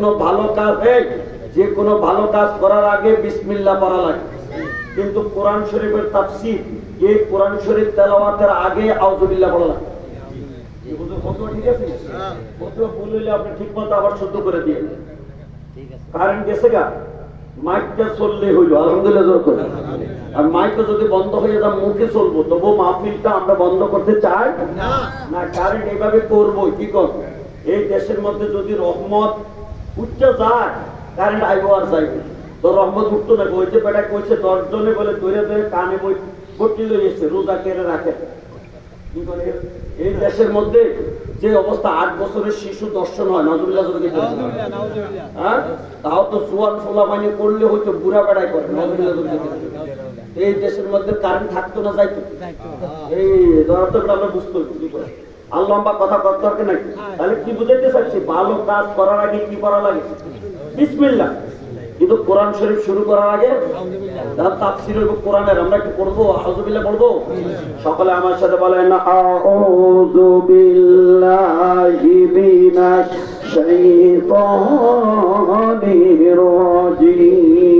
কোনো ভালো কাজ, এই, যে কোনো ভালো কাজ করার আগে বিসমিল্লাহ পড়া লাগে। কিন্তু কোরআন শরীফের তাফসীর, এই কোরআন শরীফ তেলাওয়াতের আগে আউযুবিল্লাহ পড়া লাগে। যদি বন্ধ হয়ে যায়, মুখে চলবো। তবু মাহফিলটা আমরা বন্ধ করতে চাই না। কারেন্ট এইভাবে করব কি করব এই দেশের মধ্যে যদি রহমত উঠতে যায় কারেন্ট আইবো আর যাইবে। তো রহমত উঠতো না কইছে বেটা কইছে দশ জনে বলে ধরে ধরে কানে বই ভর্তি লইছে রোজা কেড়ে রাখে। কি করে? এই দেশের মধ্যে যে অবস্থা আট বছরের শিশু দর্শন হয় নজরুল্লাহ হ্যাঁ? তাও তো জোয়ান ফোলা পানি করলে হয়তো বুড়া বেড়াই করে নজরুল্লাহ এই দেশের মধ্যে কারেন্ট থাকতো না যাইতো। এই ধরাত্মকটা আমরা বুঝতে কি করে। আর লম্বা কথা করতে হবে নাকি? তাহলে কি বুঝাইতে চাচ্ছি? ভালো কাজ করার আগে কি করা লাগে? বিসমিল্লাহ। কিন্তু কোরআন শরীফ শুরু করার আগে তাফসীর কোরআনের। আমরা কি পড়ব? সকলে আমার সাথে বলেন, আউযু বিল্লাহি শাইতানির রাজীম।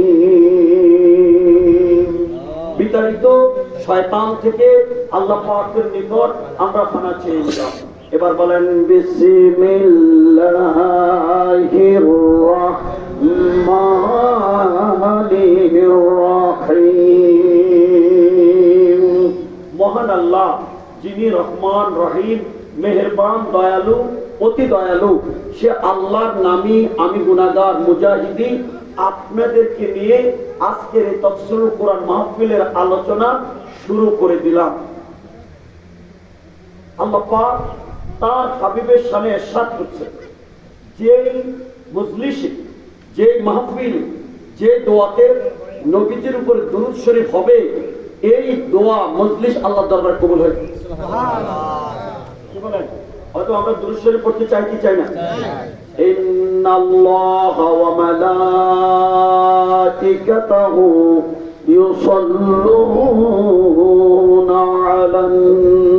বিতাড়িত শয়তান থেকে আল্লাহ পাকের নিকট আমরা ফানা চেয়ে নিলাম। এবার বলেন, বিসমিল্লাহির রাহমানির রাহিম। মহান আল্লাহ, যিনি রহমান, রহিম, মেহেরবান, দয়ালু, অতি দয়ালু, সে আল্লাহর নামই আমি গুনাগার মুজাহিদি আপনাদেরকে নিয়ে আজকের এই তফসিল কোরআন মাহফিলের আলোচনা শুরু করে দিলাম। আল্লাহ পাক তার হাবিবের সামনে এরশাদ করছে যে মজলিসে যে মাহফিল যে দোয়াতে নবীজির উপরে দুরুদ শরীফ হবে এই দোয়া মজলিস আল্লাহ দরবার কবুল হয়ে কি বলেন হয়তো আমরা দুরুদ শরীফ পড়তে চাই কি চাই না إن الله وملائكته يصلون على النبي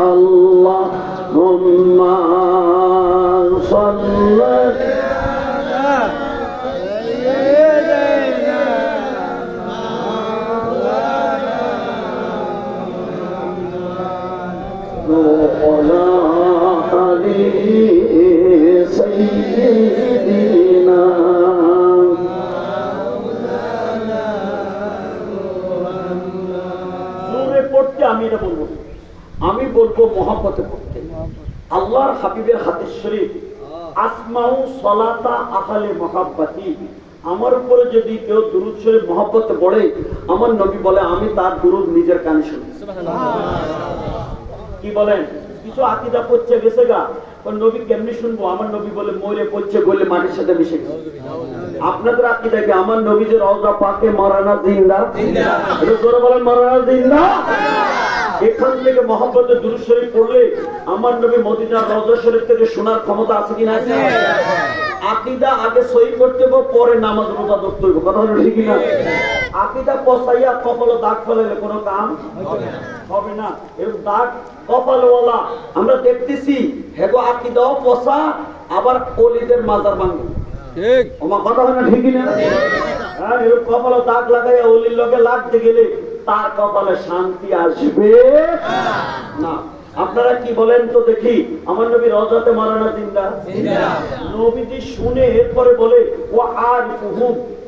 পড়তে আমি এটা বলব। আমি বলব মহাপথে পড়তে আল্লাহর হাবিবের হাদিস শরীফ, আসমাউ সলাতা আহলে মহাব্বাতি। আমার উপরে যদি কেউ দুরুদ শরীফ বলে পড়ে আমার নবী বলে, আমি তার দুরুদ নিজের কানে শুনি। কি বলেন কিছু আকিদা পড়ছে গেছে গা। নবী কেমনি শুনব? আমার নবী বলে মরে পড়ছে গলে মাটির সাথে মিশে গেছে। আপনাদের আকিদা কি? আমার নবী যে রওজা পাকে মারানা জিন্দা? এটা জোরে বলেন মারানা জিন্দা? এখান থেকে মোহাম্মদের দুরুদ শরীফ পড়লে আমার নবী মদিনার রওজা শরীফ থেকে শোনার ক্ষমতা আছে কিনা আছে। আকিদা আগে সই করতে হবে পরে নামাজ রোজা ধরতে হবে কথা হলো ঠিক না আকিদা পচাইয়া কপালে দাগ ফেলাইলে কোনো কাম হবে না। এরকম দাগ কপালওয়ালা আমরা দেখতেছি হেগো আকিদাও পচা আবার অলিদের মাজার ভাঙবে ঠিক। আমার কথা না ঠিকই না হ্যাঁ এরকম কপালে দাগ লাগাইয়া অলির লগে লাগতে গেলে তার কপালে শান্তি আসবে না। আপনারা কি বলেন তো দেখি? আমার নবী রজাতে মারানা জিন্দা। নবীজি শুনে এরপরে বলে ও আর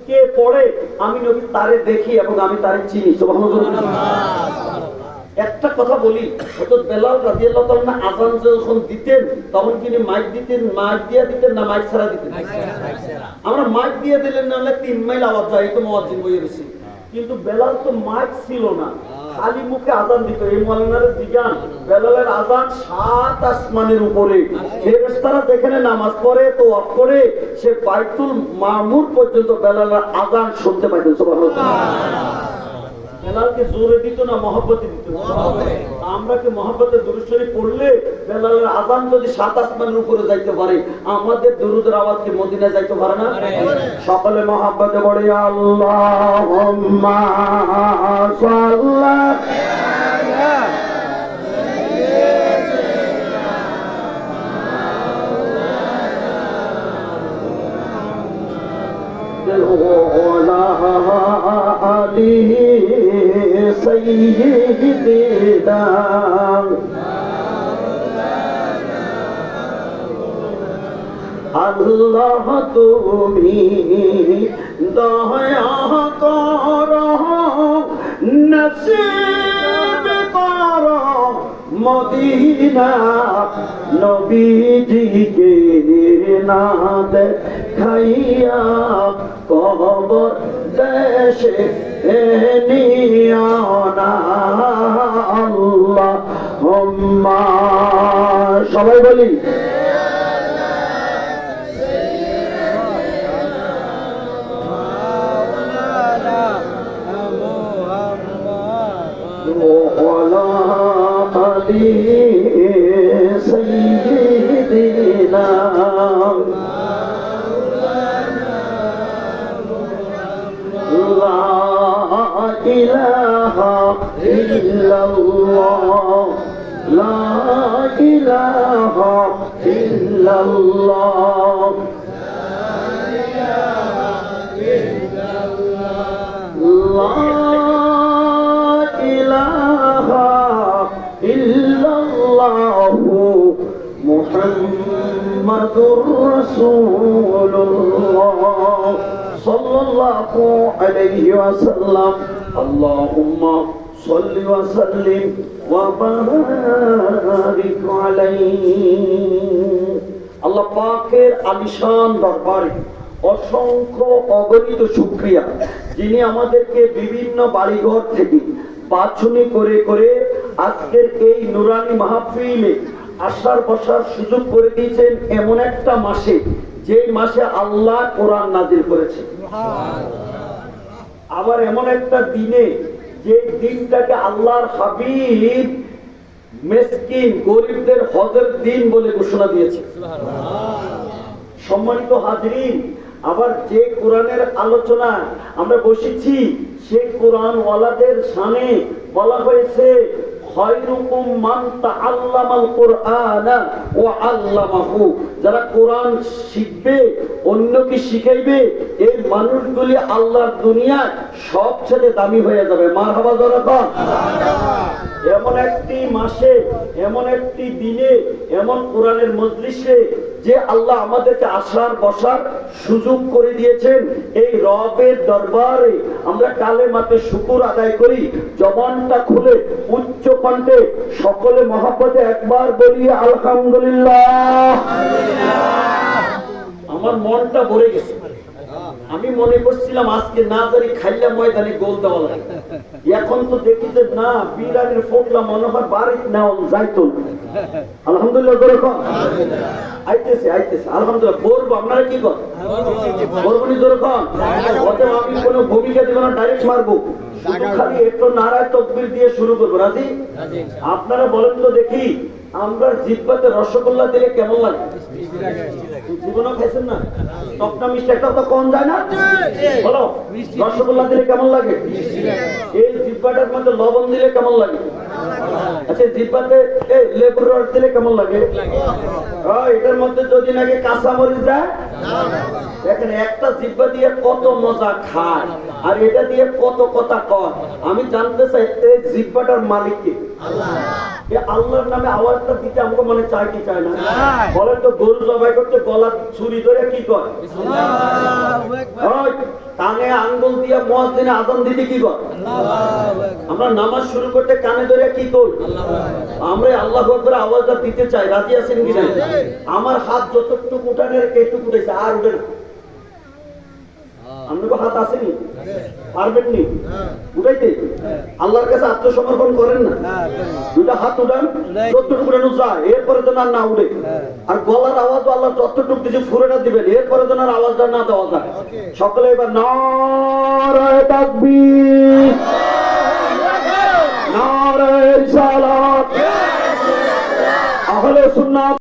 কে পড়ে? আমি নবী তারে দেখি এবং আমি তারে চিনি। একটা কথা বলি বেলাল রাদিয়াল্লাহু তাআলা আযান যখন দিতেন তখন তিনি মাইক দিতেন মাইক দিয়ে দিতেন না মাইক ছাড়া দিতেন? আমরা মাইক দিয়ে দিলেন না হলে তিন মাইল আওয়াজ যায় তো মুয়াজ্জিন বইয়ে রয়েছে। কিন্তু বেলাল তো মাইক ছিল না। খালি মুখে আজান দিত এই মৌলানার জিগান বেলালের আজান সাত আসমানের উপরে। ফেরেস্তারা যেখানে নামাজ পড়ে তো অফ করে সে বাইতুল মামুর পর্যন্ত বেলালের আজান শুনতে পাইতেন সুবহানাল্লাহ। বেলালকে জোরে দিত না মহব্বতে দিত। আমরা কি মহব্বতে দুরুশ্বরী পড়লে বেলালের আজান যদি সাত আসমানের উপরে যাইতে পারে আমাদের দুরুদের আওয়াজ কি মদিনা যাইতে পারে না? সকলে মহাব্বতে বলে আল্লাহ سيدنا আল্লাহ তুমি দয়া কর নসিব কর মদিনা নবীজিকে না দেখাইয়া কবর দেশে নিয়া না আল্লাহ সবাই বলি إلا الله. لا إله إلا الله. محمد رسول الله. صلى الله عليه وسلم. اللهم صل وسلم وبارك عليه. আল্লাহ পাকের আলিশান দরবারে অসংখ্য অগণিত শুক্রিয়া যিনি আমাদেরকে বিভিন্ন বাড়িঘর থেকে বাছনি করে করে আজকের এই নুরানি মাহফিলে আসার বসার সুযোগ করে দিয়েছেন এমন একটা মাসে যে মাসে আল্লাহ কোরআন নাজিল করেছে। আবার এমন একটা দিনে যে দিনটাকে আল্লাহর হাবিব মেসকিন গরিবদের হজের দিন বলে ঘোষণা দিয়েছে। সম্মানিত হাজরিন, আবার যে কোরআনের আলোচনা আমরা বসেছি সেই কোরআন ওয়ালাদের সামনে বলা হয়েছে যারা কোরআন শিখবে, অন্যকে শিখাইবে, এই মানুষগুলি আল্লাহর দুনিয়ায় সবচেয়ে দামি হয়ে যাবে। মারহাবা জনগণ এমন একটি মাসে, এমন একটি দিনে, এমন কোরআনের মজলিসে যে আল্লাহ আমাদেরকে আসার, বসার সুযোগ করে দিয়েছেন। এই রবের দরবারে আমরা কালে মাতে শুকুর আদায় করি। জবানটা খুলে, উচ্চ কণ্ঠে সকলে মহাপদে একবার বলি আলহামদুলিল্লাহ। আমার মনটা ভরে গেছে। আমি মনে করছিলাম আজকে না জানি খাইলা ময়দানে গোল দেওয়া লাগে। এখন তো দেখি যে না বিরানের ফোকলা মনে হয় বাড়ি নেওয়া যাইতো না। আলহামদুলিল্লাহ আইতেছে আইতেছে। আলহামদুলিল্লাহ আপনারা কি আমি কোনো ভূমিকা দেবো না ডাইরেক্ট মারবো। খালি একটু নারায় তকবির দিয়ে শুরু করব। রাজি? আপনারা বলেন তো দেখি। আমরা জিব্বাতে রসগোল্লা দিলে কেমন লাগে? জীবনও খাইছেন না? টকটা মিষ্টি একটা তো কম যায় না? বলো, রসগোল্লা দিলে কেমন লাগে? এই জিব্বাটার মধ্যে লবণ দিলে কেমন লাগে? আচ্ছা জিব্বাতে এই লেবুর রস দিলে কেমন লাগে? এটার মধ্যে যদি নাকি কাঁচা মরিচ দেয়? দেখেন, একটা জিব্বা দিয়ে কত মজা খায়, আর এটা দিয়ে কত কথা কয়। আমি জানতে চাই, এই জিব্বাটার মালিক কে? এ আল্লাহর নামে আওয়াজটা দিতে আমাকে মনে চায় কি চায় না? বলেন তো গরু জবাই করতে গলা ছুরি ধরে কি করে? কানে আঙ্গুল দিয়ে মহাজিনে আজান দিতে কি কর? আমরা নামাজ শুরু করতে কানে ধরে কি করি? আমরা আল্লাহ করে আওয়াজটা দিতে চাই রাজি আছেন কি আমার হাত যতটুকু উঠানের এইটুকু উঠেছে আর উঠে না। আপনার হাত আসেনি? পারবেন নি উঠাইতে আল্লাহর কাছে আত্মসমর্পণ করেন না? দুটা হাত উঠান যতটুকু উঠানো যায় এরপরে যেন আর না উঠে আর গলার আওয়াজ আল্লাহ যতটুকু কিছু ফুরেটা দিবেন। এরপরে যেন আর আওয়াজটা না দেওয়া যায়। সকলে এবার নারায় তাকবীর। নারে রিসালাত আহলে সুন্নাত